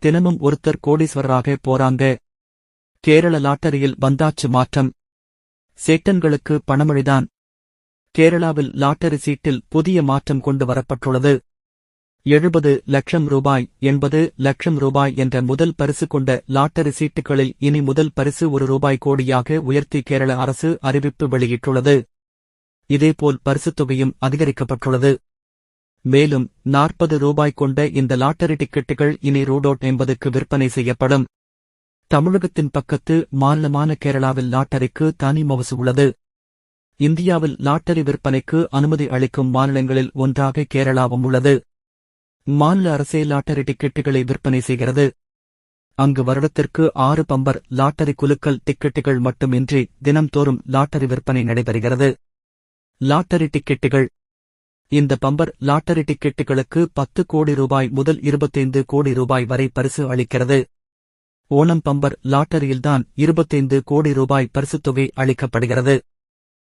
தினமும் ஒருத்தர் கோடீஸ்வரராக போறாங்க. கேரள லாட்டரியில் வந்தாச்சு மாற்றம். சேட்டன்களுக்கு பணமழைதான் கேரளாவில் லாட்டரி சீட்டில் புதிய மாற்றம் கொண்டு வரப்பட்டுள்ளது. எழுபது லட்சம் ரூபாய் எண்பது லட்சம் ரூபாய் என்ற முதல் பரிசு கொண்ட லாட்டரி சீட்டுகளில் இனி முதல் பரிசு ஒரு ரூபாய் கோடியாக உயர்த்தி கேரள அரசு அறிவிப்பு வெளியிட்டுள்ளது. இதேபோல் பரிசுத் தொகையும் அதிகரிக்கப்பட்டுள்ளது. மேலும் நாற்பது ரூபாய் கொண்ட இந்த லாட்டரி டிக்கெட்டுகள் இனி ரூடோட் என்பதுக்கு விற்பனை செய்யப்படும். தமிழகத்தின் பக்கத்து மாநிலமான கேரளாவில் லாட்டரிக்கு தனி மவசு உள்ளது. இந்தியாவில் லாட்டரி விற்பனைக்கு அனுமதி அளிக்கும் மாநிலங்களில் ஒன்றாக கேரளாவும் உள்ளது. மாநில அரசே லாட்டரி டிக்கெட்டுகளை விற்பனை செய்கிறது. அங்கு வருடத்திற்கு ஆறு பம்பர் லாட்டரி குலுக்கல் டிக்கெட்டுகள் மட்டுமின்றி தினம்தோறும் லாட்டரி விற்பனை நடைபெறுகிறது. லாட்டரி டிக்கெட்டுகள் இந்த பம்பர் லாட்டரி டிக்கெட்டுகளுக்கு பத்து கோடி ரூபாய் முதல் இருபத்தைந்து கோடி ரூபாய் வரை பரிசு அளிக்கிறது. ஓணம் பம்பர் லாட்டரியில்தான் இருபத்தைந்து கோடி ரூபாய் பரிசுத் தொகை அளிக்கப்படுகிறது.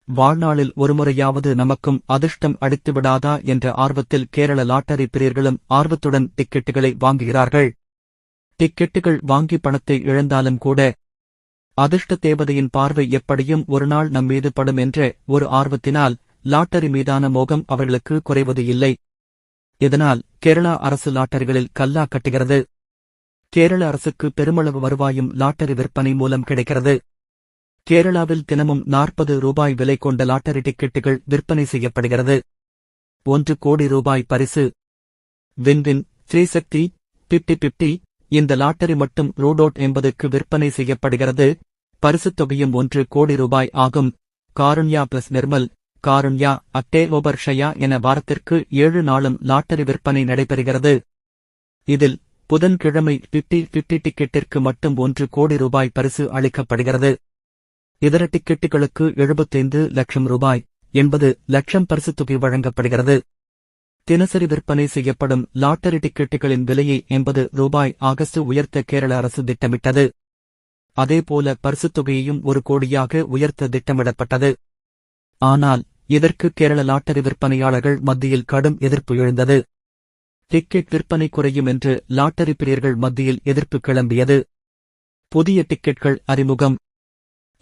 வாழ்நாளில் ஒருமுறையாவது நமக்கும் அதிர்ஷ்டம் அடித்துவிடாதா என்ற ஆர்வத்தில் கேரள லாட்டரி பிரியர்களும் ஆர்வத்துடன் டிக்கெட்டுகளை வாங்குகிறார்கள். டிக்கெட்டுகள் வாங்கி பணத்தை இழந்தாலும் கூட அதிர்ஷ்ட தேவதையின் பார்வை எப்படியும் ஒருநாள் நம்மீது படும் என்ற ஒரு ஆர்வத்தினால் லாட்டரி மீதான மோகம் அவர்களுக்கு குறைவது இல்லை. இதனால் கேரளா அரசு லாட்டரிகளில் கல்லா கட்டுகிறது. கேரள அரசுக்கு பெருமளவு வருவாயும் லாட்டரி விற்பனை மூலம் கிடைக்கிறது. கேரளாவில் தினமும் நாற்பது ரூபாய் விலை கொண்ட லாட்டரி டிக்கெட்டுகள் விற்பனை செய்யப்படுகிறது. ஒன்று கோடி ரூபாய் பரிசு. Win win Sreesakthi fifty fifty இந்த லாட்டரி மட்டும் ரூடோட் என்பதுக்கு விற்பனை செய்யப்படுகிறது. பரிசுத் தொகையும் ஒன்று கோடி ரூபாய் ஆகும். காருண்யா பிளஸ் நிர்மல் காருண்யா அட்டே என வாரத்திற்கு ஏழு நாளும் லாட்டரி விற்பனை நடைபெறுகிறது. இதில் புதன்கிழமை பிப்டி பிப்டி டிக்கெட்டிற்கு மட்டும் ஒன்று கோடி ரூபாய் பரிசு அளிக்கப்படுகிறது. இதர டிக்கெட்டுகளுக்கு எழுபத்தைந்து லட்சம் ரூபாய் எண்பது லட்சம் பரிசு தொகை வழங்கப்படுகிறது. தினசரி விற்பனை செய்யப்படும் லாட்டரி டிக்கெட்டுகளின் விலையை எண்பது ரூபாய் ஆகஸ்ட் உயர்த்த கேரள அரசு திட்டமிட்டது. அதேபோல பரிசுத் தொகையையும் ஒரு கோடியாக உயர்த்த திட்டமிடப்பட்டது. ஆனால் இதற்கு கேரள லாட்டரி விற்பனையாளர்கள் மத்தியில் கடும் எதிர்ப்பு எழுந்தது? டிக்கெட் விற்பனை குறையும் என்று லாட்டரி பிரியர்கள் மத்தியில் எதிர்ப்பு கிளம்பியது. புதிய டிக்கெட்கள் அறிமுகம்.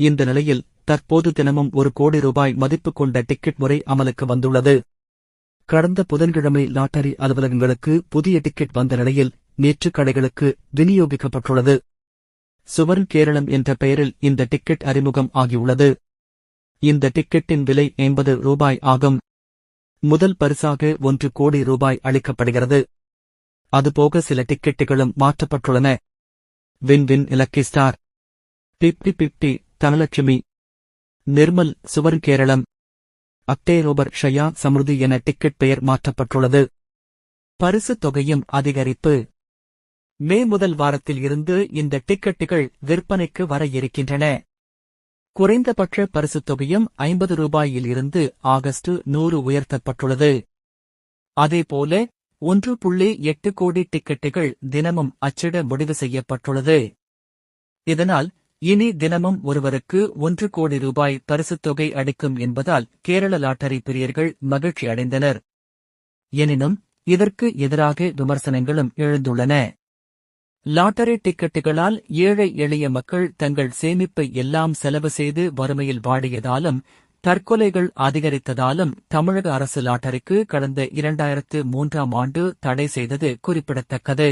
இந்த நிலையில் தற்போது தினமும் ஒரு கோடி ரூபாய் மதிப்பு கொண்ட டிக்கெட் முறை அமலுக்கு வந்துள்ளது. கடந்த புதன்கிழமை லாட்டரி அலுவலகங்களுக்கு புதிய டிக்கெட் வந்த நிலையில் நேற்று கடைகளுக்கு விநியோகிக்கப்பட்டுள்ளது. சுவர்ன் கேரளம் என்ற பெயரில் இந்த டிக்கெட் அறிமுகம் ஆகியுள்ளது. இந்த டிக்கெட்டின் விலை எண்பது ரூபாய் ஆகும். முதல் பரிசாக ஒன்று கோடி ரூபாய் அளிக்கப்படுகிறது. அதுபோக சில டிக்கெட்டுகளும் மாற்றப்பட்டுள்ளன. Win win lucky star. Fifty fifty Dhanalakshmi. Nirmal சுவர் கேரளம். அக்டேரோபர் ஷயா சமிருதி என டிக்கெட் பெயர் மாற்றப்பட்டுள்ளது. பரிசுத் தொகையும் அதிகரிப்பு. மே முதல் வாரத்தில் இருந்து இந்த டிக்கெட்டுகள் விற்பனைக்கு வர இருக்கின்றன. குறைந்தபட்ச பரிசுத் தொகையும் ஐம்பது ரூபாயில் இருந்து ஆகஸ்ட் நூறு உயர்த்தப்பட்டுள்ளது. அதேபோல ஒன்று புள்ளி எட்டு கோடி டிக்கெட்டுகள் தினமும் அச்சிட முடிவு செய்யப்பட்டுள்ளது. இதனால் இனி தினமும் ஒருவருக்கு ஒன்று கோடி ரூபாய் பரிசுத் தொகை அளிக்கும் என்பதால் கேரள லாட்டரி பிரியர்கள் மகிழ்ச்சி அடைந்தனர் எனினும் இதற்கு எதிராக விமர்சனங்களும் எழுந்துள்ளன. லாட்டரி டிக்கெட்டுகளால் ஏழை எளிய மக்கள் தங்கள் சேமிப்பை எல்லாம் செலவு செய்து வறுமையில் வாடியதாலும் தற்கொலைகள் அதிகரித்ததாலும் தமிழக அரசு லாட்டரிக்கு கடந்த இரண்டாயிரத்து மூன்றாம் ஆண்டு தடை செய்தது குறிப்பிடத்தக்கது.